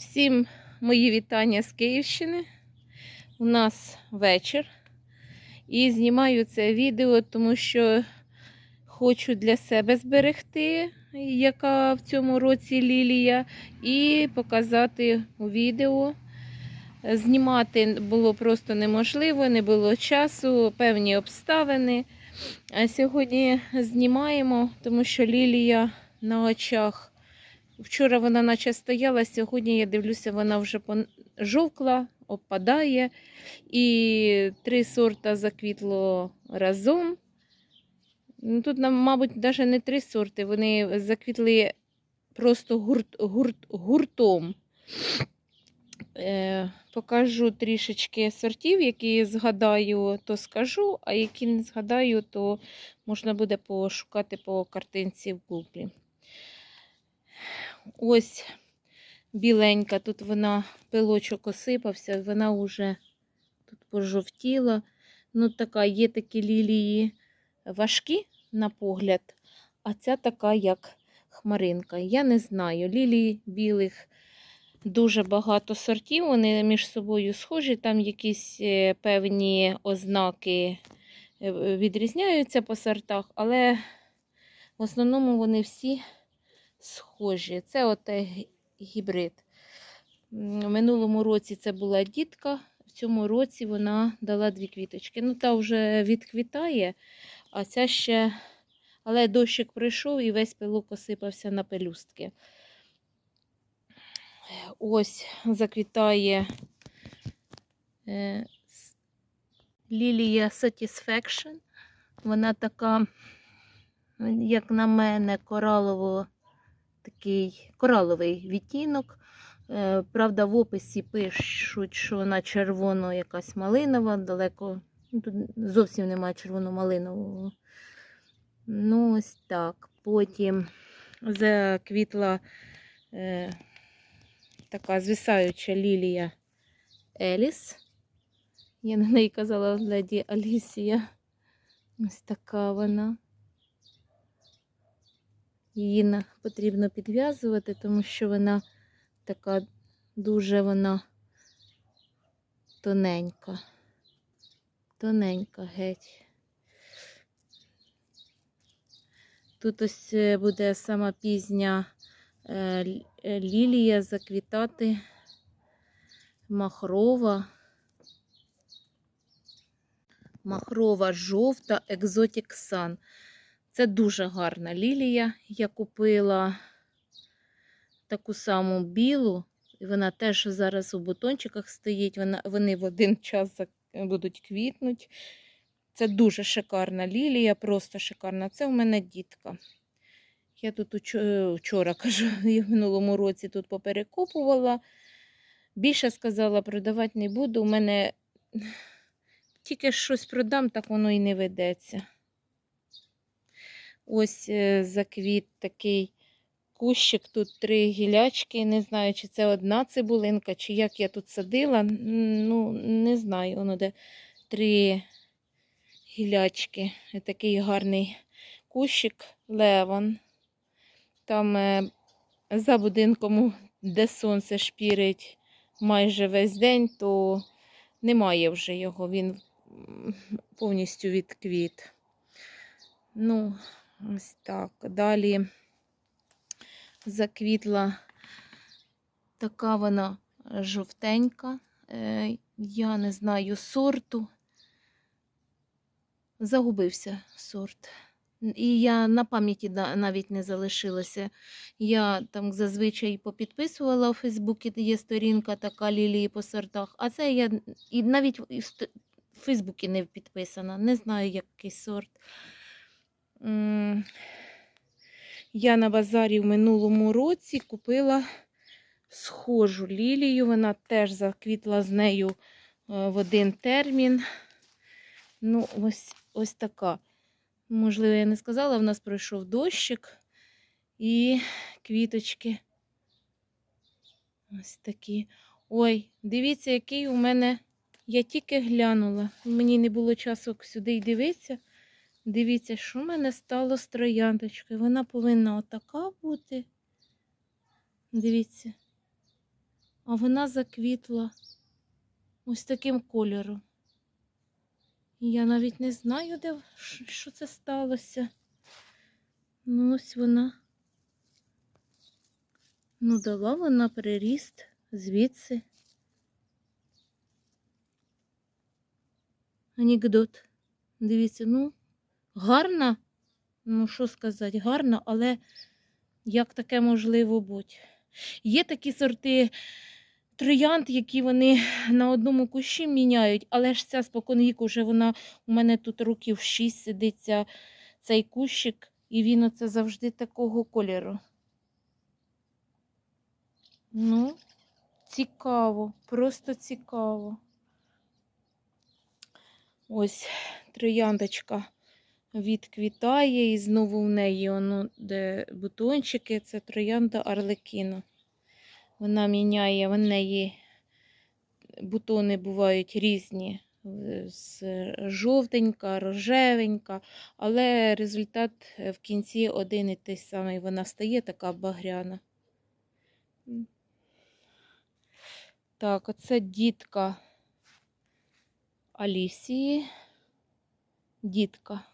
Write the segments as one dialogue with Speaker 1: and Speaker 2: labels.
Speaker 1: Всім мої вітання з Київщини. У нас вечір. І знімаю це відео, тому що хочу для себе зберегти, яка в цьому році лілія, і показати у відео. Знімати було просто неможливо, не було часу, певні обставини. А сьогодні знімаємо, тому що лілія на очах. Вчора вона наче стояла, сьогодні я дивлюся, вона вже жовкла, опадає. І три сорта заквітло разом. Ну, Тут, мабуть, навіть не три сорти, вони заквітли просто гурт, гурт, гуртом. Е, покажу трішечки сортів, які згадаю, то скажу, а які не згадаю, то можна буде пошукати по картинці в Гуглі. Ось біленька, тут вона пилочок осипався, вона вже тут пожовтіла. Ну, така, є такі лілії важкі на погляд, а ця така, як хмаринка. Я не знаю. Лілії білих дуже багато сортів, вони між собою схожі, там якісь е, певні ознаки е, відрізняються по сортах, але в основному вони всі схожі. Це от е, гібрид. В минулому році це була дітка, в цьому році вона дала дві квіточки. Ну, та вже відквітає, а ця ще. Але дощик прийшов і весь пилок осипався на пелюстки. Ось заквітає е, лілія Satisfaction. Вона така, як на мене, коралово такий кораловий відтінок. Е, Правда, в описі пишуть, що вона червоно якась малинова, далеко ну, тут зовсім немає червоно-малинового. Ну, ось так. Потім заквітла е, така звисаюча лілія Еліс. Я на неї казала леді Алісія. Ось така вона. Її потрібно підв'язувати, тому що вона така дуже вона тоненька. Тоненька геть. Тут ось е, буде сама пізня е, е, лілія заквітати махрова. Махрова жовта Exotic Sun. Це дуже гарна лілія. Я купила таку саму білу, і вона теж зараз у бутончиках стоїть. Вони в один час будуть квітнути. Це дуже шикарна лілія, просто шикарна. Це в мене дітка. Я тут вчора кажу, і в минулому році тут поперекопувала. Більше сказала, продавати не буду. У мене тільки щось продам, так воно і не ведеться. Ось е, заквіт такий кущик, тут три гілячки. Не знаю, чи це одна цибулинка, чи як я тут садила. Ну, не знаю, воно де три гілячки. Е, Такий гарний кущик леван. Там е, за будинком, де сонце шпірить майже весь день, то немає вже його. Він повністю відквіт. Ну, ось так. Далі заквітла така вона жовтенька. Е, Я не знаю сорту. Загубився сорт. І я на пам'яті навіть не залишилася. Я там зазвичай попідписувала у Фейсбуці, є сторінка така лілії по сортах, а це я і навіть в Фейсбуці не підписана. Не знаю, який сорт. Я на базарі в минулому році купила схожу лілію. Вона теж заквітла з нею е, в один термін. Ну, ось, ось така. Можливо, я не сказала, в нас пройшов дощик і квіточки. Ось такі. Ой, дивіться, який у мене. Я тільки глянула. Мені не було часу сюди й дивитися. Дивіться, що в мене стало з трояндочкою. Вона повинна отака бути. Дивіться. а вона заквітла ось таким кольором. Я навіть не знаю, де що- це сталося. Ну, ось вона. Ну, дала вона приріст звідси. Анекдот. Дивіться, ну, гарна, ну що сказати, гарна, але як таке можливо бути? Є такі сорти троянд, які вони на одному кущі міняють, але ж ця споконвіку вже вона у мене тут років шість сидиться цей кущик, і він оце завжди такого кольору. Ну, цікаво, просто цікаво. Ось трояндочка відквітає, і знову в неї воно, де бутончики, це троянда Арлекіно. Вона міняє, в неї бутони бувають різні, з жовтенька, рожевенька, але результат е, в кінці один і той самий. Вона стає така багряна. Так, оце дітка Алісії. Дітка.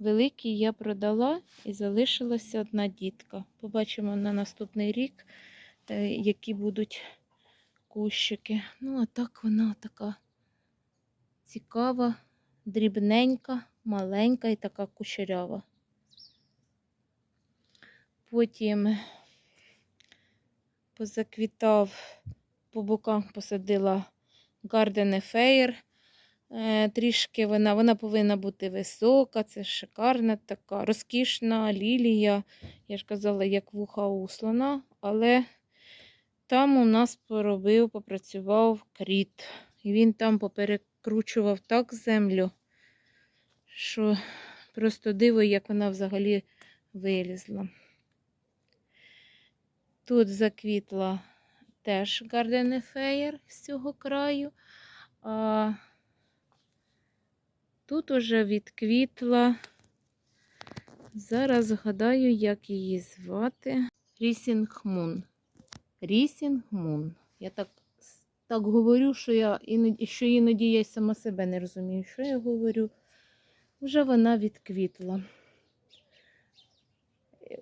Speaker 1: Великий я продала і залишилася одна дітка. Побачимо на наступний рік, е, які будуть кущики. Ну, а так вона така цікава, дрібненька, маленька і така кучерява. Потім позаквітав, по бокам посадила Garden Affair. Е, Трішки вона, вона повинна бути висока, це шикарна така, розкішна лілія. Я ж казала, як вуха у слона, але там у нас поробив, попрацював кріт. І він там поперекручував так землю, що просто диво, як вона взагалі вилізла. Тут заквітла теж Affair з цього краю. А тут уже відквітла. Зараз згадаю, як її звати. Рісінг Мун. Рісінг Мун. Я так, так говорю, що я іноді, що іноді я сама себе не розумію, що я говорю. Вже вона відквітла.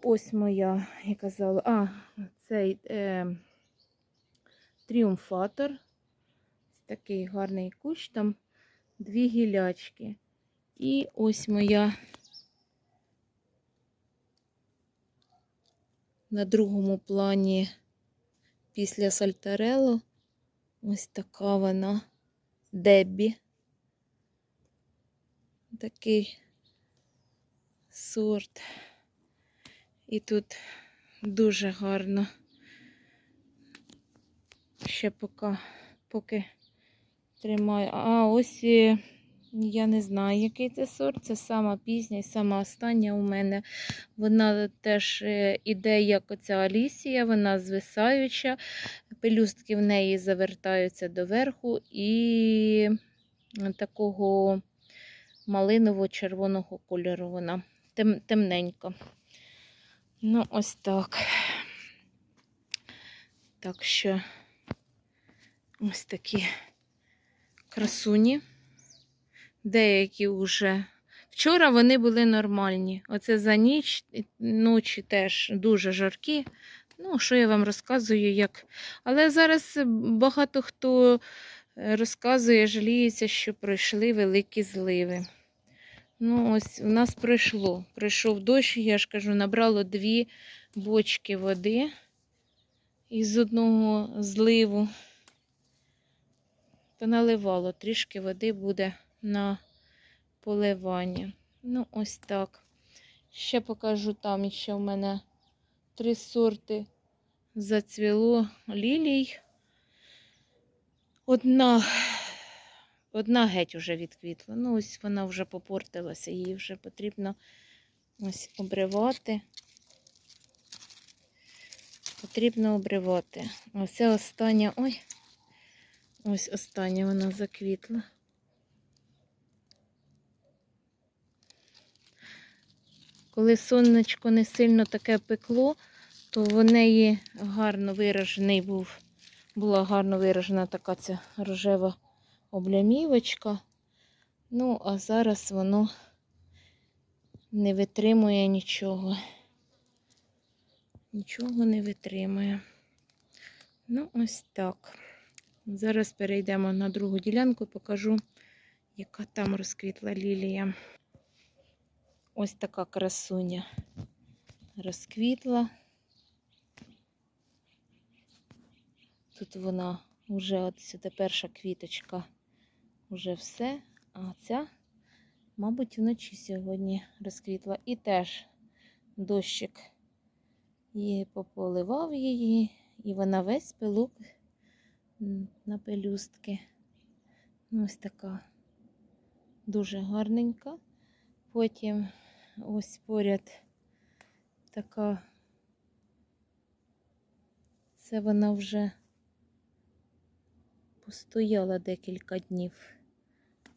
Speaker 1: Ось моя, я казала, а, цей е, тріумфатор. Такий гарний кущ, там дві гілячки. І ось моя на другому плані після сальтарело. Ось така вона Деббі. Такий сорт. І тут дуже гарно. Ще поки, поки тримаю. А ось е, я не знаю, який це сорт. Це сама пізня і сама остання у мене. Вона теж е, іде, як оця Алісія, вона звисаюча. Пелюстки в неї завертаються доверху і такого малиново-червоного кольору вона тем, темненька. Ну, ось так. Так що ось такі красуні. Деякі вже. Вчора вони були нормальні. Оце за ніч, ночі теж дуже жаркі. Ну, що я вам розказую, як. Але зараз багато хто е, розказує, жаліється, що пройшли великі зливи. Ну, ось у нас пройшло. Прийшов дощ, я ж кажу, набрало дві бочки води із одного зливу. То наливало, трішки води буде на поливання. Ну, ось так. Ще покажу там ще в мене три сорти зацвіло лілій. Одна, одна геть уже відквітла. Ну, ось вона вже попортилася, її вже потрібно ось обривати. Потрібно обривати. Ось остання. Ой, ось остання вона заквітла. Коли сонечко не сильно таке пекло, то в неї гарно виражений був була гарно виражена така ця рожева облямівочка. Ну, а зараз воно не витримує нічого. Нічого не витримує. Ну, ось так. Зараз перейдемо на другу ділянку, покажу, яка там розквітла лілія. Ось така красуня розквітла. Тут вона вже от сюди перша квіточка, вже все. А ця, мабуть, вночі сьогодні розквітла. І теж дощик її пополивав її, і вона весь пилок на пелюстки. Ось така дуже гарненька. Потім ось поряд така. Це вона вже постояла декілька днів,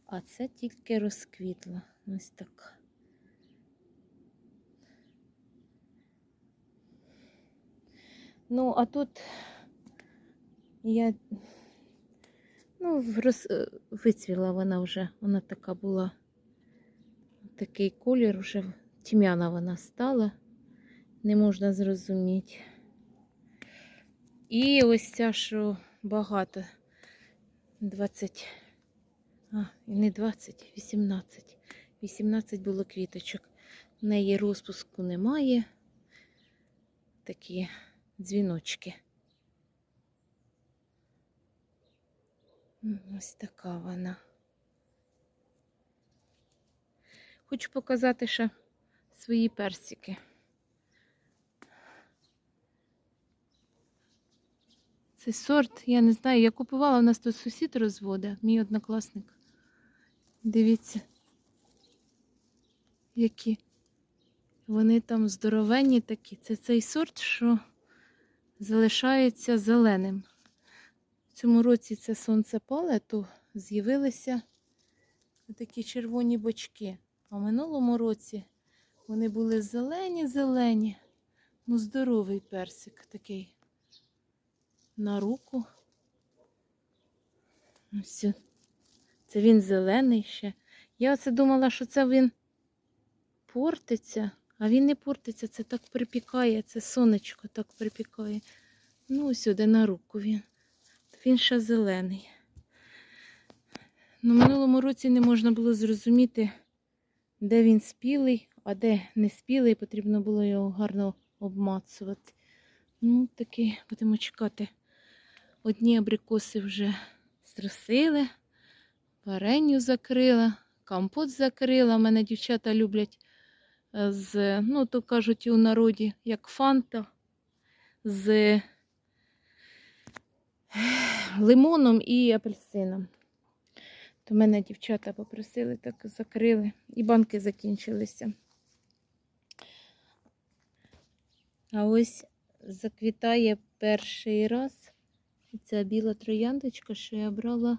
Speaker 1: а це тільки розквітла. Ось так. Ну, а тут я ну, роз... е, вицвіла вона вже, вона така була, такий колір вже тьмяна вона стала, не можна зрозуміти. І ось ця, що багато, 20, а, не 20, 18. 18 було квіточок. В неї розпуску немає. Такі дзвіночки. Ось така вона. Хочу показати ще свої персики. Цей сорт, я не знаю, я купувала, у нас тут сусід розводить, мій однокласник. Дивіться, які вони там здоровенні такі. Це цей сорт, що залишається зеленим. Цьому році це сонце пале, то з'явилися такі червоні бочки. А в минулому році вони були зелені-зелені. Ну, здоровий персик такий на руку. Ось. Це він зелений ще. Я оце думала, що це він портиться, а він не портиться, це так припікає, це сонечко так припікає. Ну, сюди на руку він. Він зелений. Ну, минулому році не можна було зрозуміти, де він спілий, а де не спілий, потрібно було його гарно обмацувати. Ну, такий, будемо чекати. Одні абрикоси вже струсили, вареню закрила, компот закрила. Мене дівчата люблять е, з, ну, то кажуть у народі, як фанта, з лимоном і апельсином. То мене дівчата попросили, так закрили. І банки закінчилися. А ось заквітає перший раз ця біла трояндочка, що я брала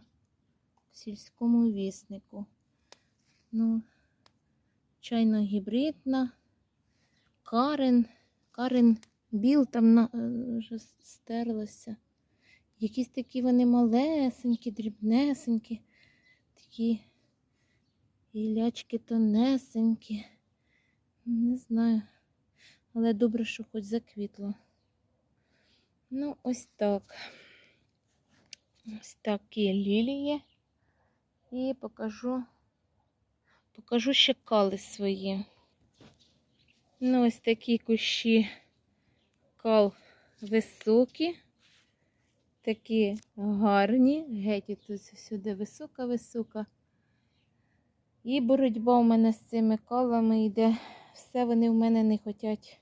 Speaker 1: в сільському віснику. Ну, чайно гібридна. Карен. Карен біл там е, вже стерлася. Якісь такі вони малесенькі, дрібнесенькі, такі гілячки тонесенькі. Не знаю. Але добре, що хоч заквітло. Ну, ось так. Ось такі лілії. І покажу, покажу ще кали свої. Ну, ось такі кущі кал високі, такі гарні. Геть тут сюди висока-висока. І боротьба у мене з цими калами йде. Все вони в мене не хочуть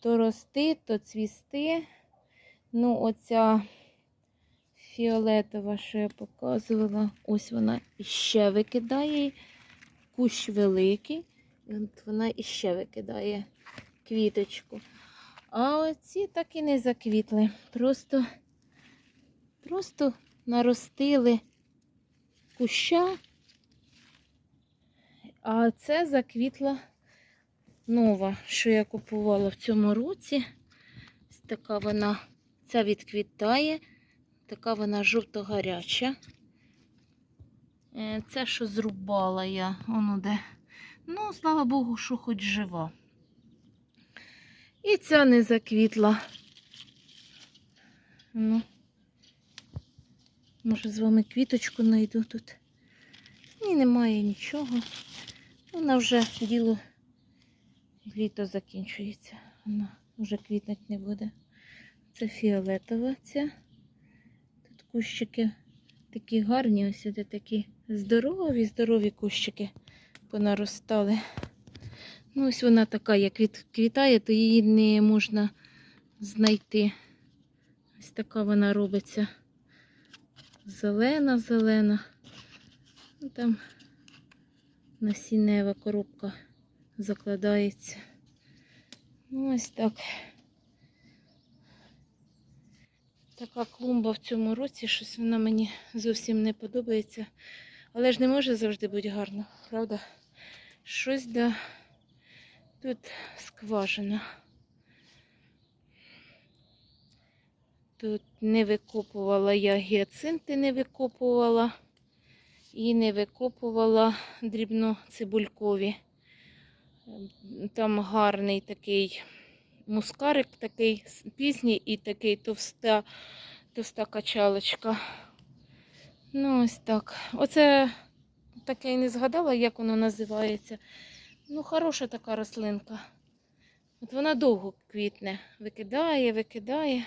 Speaker 1: то рости, то цвісти. Ну, оця фіолетова, що я показувала, ось вона іще викидає. Кущ великий, і от вона іще викидає квіточку. А оці так і не заквітли. Просто, просто наростили куща, а це заквітла нова, що я купувала в цьому році. Ось така вона, ця відквітає. Така вона жовто-гаряча. Е, Це, що зрубала я, воно де. Ну, слава Богу, що хоч жива. І ця не заквітла. Ну, може, з вами квіточку знайду тут. Ні, немає нічого. Вона вже діло літо закінчується. Вона вже квітнуть не буде. Це фіолетова ця. Тут кущики такі гарні, ось де такі здорові, здорові кущики понаростали. Ну, ось вона така, як квіт- квітає, то її не можна знайти. Ось така вона робиться. Зелена, зелена. Ну, Там насіннева коробка закладається. Ну, ось так. Така клумба в цьому році, щось вона мені зовсім не подобається. Але ж не може завжди бути гарно, правда? Щось да тут скважина. Тут не викопувала я гіацинти, не викопувала і не викопувала дрібноцибулькові. Там гарний такий мускарик, такий пізній і такий товста, товста качалочка. Ну, ось так. Оце таке і не згадала, як воно називається. Ну, хороша така рослинка. От вона довго квітне. Викидає, викидає.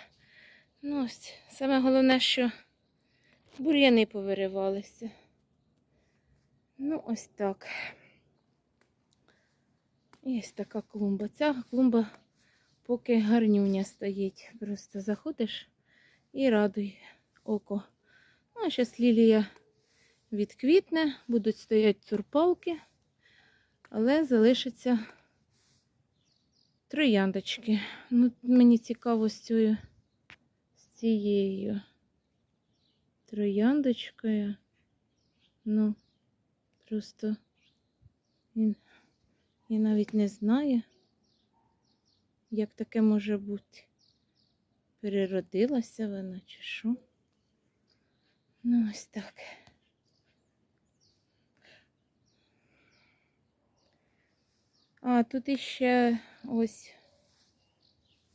Speaker 1: Ну, ось. Саме головне, що бур'яни повиривалися. Ну, ось так. Ось така клумба. Ця клумба поки гарнюня стоїть. Просто заходиш і радуй око. Ну, а зараз лілія відквітне, будуть стояти цурпалки, але залишаться трояндочки. Ну, мені цікаво з цією, цією трояндочкою. Ну, просто він, я навіть не знаю, як таке може бути. Переродилася вона чи що. Ну, ось так. А, тут іще ось.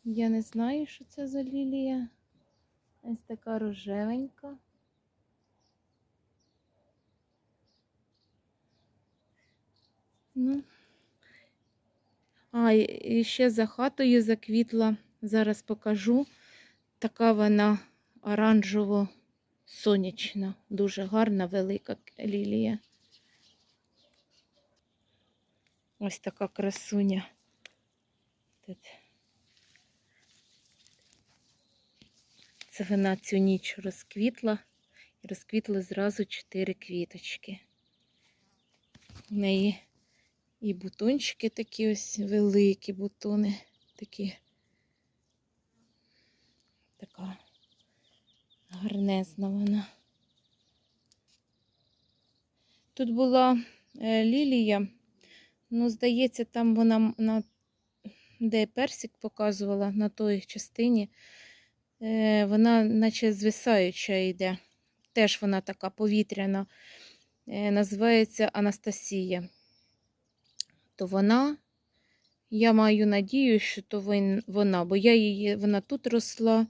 Speaker 1: Я не знаю, що це за лілія. Ось така рожевенька. Ну. А, і- ще за хатою заквітла. Зараз покажу. Така вона оранжево-сонячна. Дуже гарна, велика лілія. Ось така красуня. Тут. Це вона цю ніч розквітла. І розквітли зразу чотири квіточки. В неї і бутончики такі ось великі бутони. Такі. Така гарнезна вона. Тут була е, лілія. Ну, здається, там вона на де персик показувала на той частині, вона наче звисаюча йде. Теж вона така повітряна. Е, називається Анастасія. То вона, я маю надію, що то вона, бо я її, вона тут росла,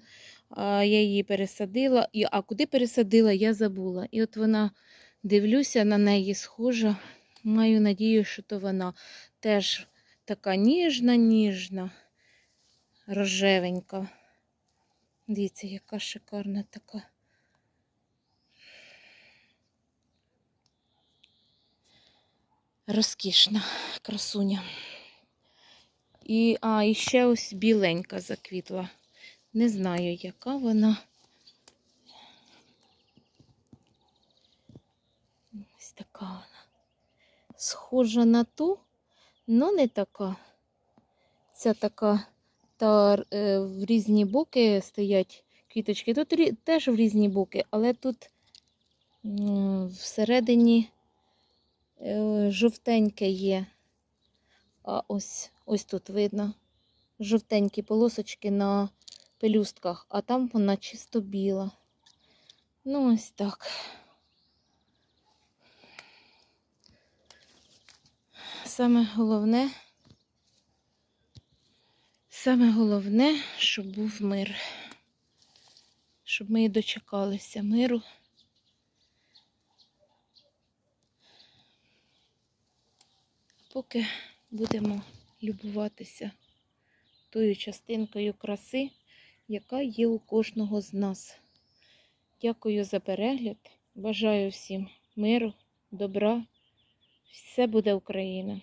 Speaker 1: я її пересадила. І, а куди пересадила, я забула. І от вона, дивлюся на неї схожа. Маю надію, що то вона теж така ніжна, ніжна, рожевенька. Дивіться, яка шикарна така. Розкішна красуня. І, а, і ще ось біленька заквітла. Не знаю, яка вона. Ось така вона. Схожа на ту, але не така. Ця така, та е, в різні боки стоять квіточки. Тут теж в різні боки, але тут всередині е, жовтеньке є. А ось, ось тут видно жовтенькі полосочки на пелюстках, а там вона чисто біла. Ну, ось так. Саме головне, саме головне, щоб був мир. Щоб ми дочекалися миру. Поки будемо любуватися тою частинкою краси, яка є у кожного з нас. Дякую за перегляд. Бажаю всім миру, добра. Все буде Україна!